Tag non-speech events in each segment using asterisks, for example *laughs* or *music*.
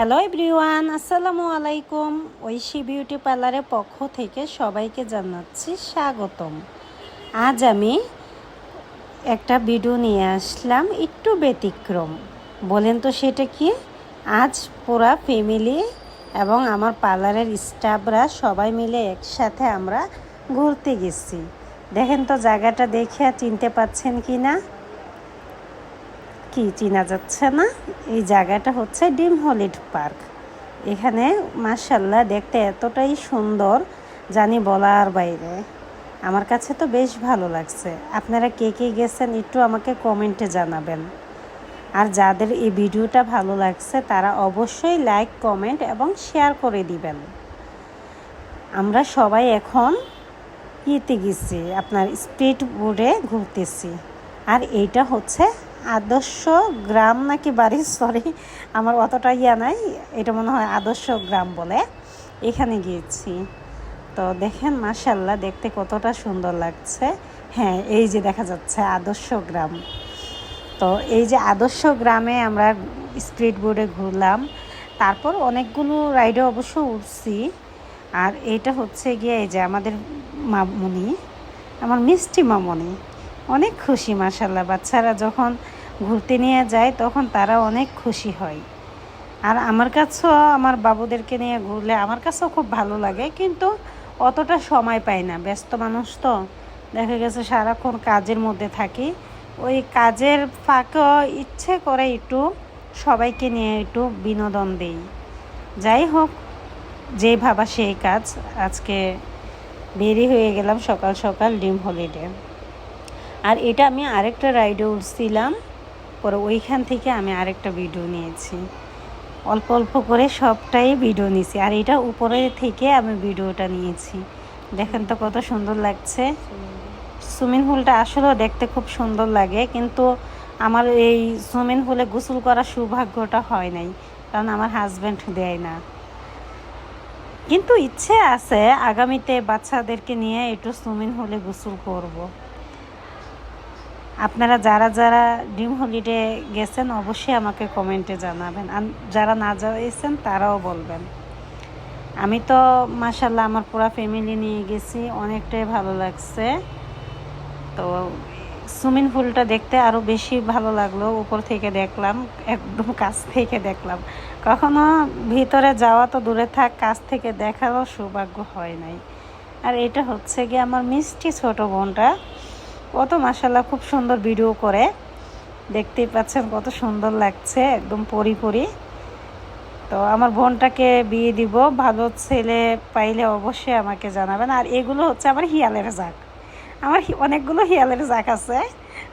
Hello everyone আসসালামু আলাইকুম Oishi beauty পার্লারের পক্ষ থেকে সবাইকে জানাচ্ছি স্বাগতম। আজ আমি একটা ভিডিও নিয়ে আসলাম, একটু ব্যতিক্রম। বলেন তো সেটা কি? আজ পুরা ফ্যামিলি এবং আমার পার্লারের স্টাফরা সবাই মিলে একসাথে আমরা ঘুরতে গেছি। দেখেন তো জায়গাটা দেখে চিনতে পাচ্ছেন কি না কি চেনা যাচ্ছে না? এই জায়গাটা হচ্ছে ডিম হলিড পার্ক। এখানে মার্শাল্লাহ দেখতে এতটাই সুন্দর, জানি বলার বাইরে। আমার কাছে তো বেশ ভালো লাগছে। আপনারা কে কে গেছেন একটু আমাকে কমেন্টে জানাবেন। আর যাদের এই ভিডিওটা ভালো লাগছে, তারা অবশ্যই লাইক, কমেন্ট এবং শেয়ার করে দিবেন। আমরা সবাই এখন ইয়েতে গেছি, আপনার স্পিড বোর্ডে ঘুরতেছি। আর এইটা হচ্ছে আদর্শ গ্রাম নাকি বাড়ি? *laughs* সরি আমার অতটা ইয়া নাই। এটা মনে হয় আদর্শ গ্রাম বলে। এখানে গিয়েছি। তো দেখেন মাসাল্লাহ দেখতে কতটা সুন্দর লাগছে। হ্যাঁ এই যে দেখা যাচ্ছে, আদর্শ গ্রাম। তো এই যে আদর্শ গ্রামে আমরা স্পিড বোর্ডে ঘুরলাম। তারপর অনেকগুলো রাইডে অবশ্য উঠছি। আর এটা হচ্ছে গিয়ে এই যে আমাদের মামনি আমার মিষ্টি মামনি অনেক খুশি মাসাল্লাহ বাচ্চারা যখন ঘুরতে নিয়ে যায়, তখন তারা অনেক খুশি হয়। আর আমার কাছেও, আমার বাবুদেরকে নিয়ে ঘুরলে আমার কাছেও খুব ভালো লাগে, কিন্তু অতটা সময় পাই না। ব্যস্ত মানুষ তো। দেখা গেছে সারাক্ষণ কাজের মধ্যে থাকি। ওই কাজের ফাঁকেও ইচ্ছে করে একটু সবাইকে নিয়ে একটু বিনোদন দেই। যাই হোক যে ভাবা সেই কাজ। আজকে দেরি হয়ে গেলাম সকাল সকাল ডিম হলিডে। আর এটা আমি আরেকটা রাইডে উঠছিলাম, পরে ওইখান থেকে আমি আরেকটা ভিডিও নিয়েছি। অল্প অল্প করে সবটাই ভিডিও নিয়েছি আর এটা উপরে থেকে আমি ভিডিওটা নিয়েছি। দেখেন তো কত সুন্দর লাগছে। সুইমিং পুলটা আসলেও দেখতে খুব সুন্দর লাগে, কিন্তু আমার এই সুইমিং পুলে গোসল করার সৌভাগ্যটা হয় নাই, কারণ আমার হাজব্যান্ড দেয় না। কিন্তু ইচ্ছে আছে আগামীতে বাচ্চাদেরকে নিয়ে একটু সুইমিং পুলে গোসল করব। আপনারা যারা যারা ডিম হলিডে গেছেন, অবশ্যই আমাকে কমেন্টে জানাবেন। আর যারা না যাইছেন, তারাও বলবেন। আমি তো মাসাল্লাহ আমার পুরা ফ্যামিলি নিয়ে গেছি, অনেকটাই ভালো লাগছে। তো সুইমিং পুলটা দেখতে আরও বেশি ভালো লাগল, উপর থেকে দেখলাম, একদম কাছ থেকে দেখলাম। কখনো ভিতরে যাওয়া তো দূরে থাক, কাছ থেকে দেখারও সৌভাগ্য হয় নাই। আর এটা হচ্ছে গিয়ে আমার মিষ্টি ছোট বোনটা। ও তো মাসাল্লাহ খুব সুন্দর ভিডিও করে। দেখতেই পাচ্ছেন কত সুন্দর লাগছে, একদম পরি পরি। তো আমার বোনটাকে বিয়ে দিব, ভালো ছেলে পাইলে অবশ্যই আমাকে জানাবেন। আর এগুলো হচ্ছে আমার হিয়ালের জাক আমার অনেকগুলো হিয়ালের জাক আছে।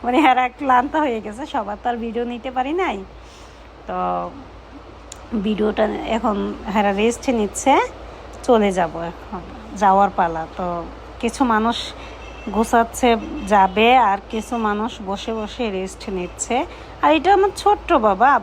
মানে হেরা ক্লান্ত হয়ে গেছে, সবার তো আর ভিডিও নিতে পারি নাই। তো ভিডিওটা এখন হেরা রেস্ট নিচ্ছে, চলে যাব এখন, যাওয়ার পালা। তো কিছু মানুষ গোছাচ্ছে যাবে আর কিছু মানুষ বসে বসে রেস্ট নিচ্ছে। আর এটা আমার ছোট্ট বাবা।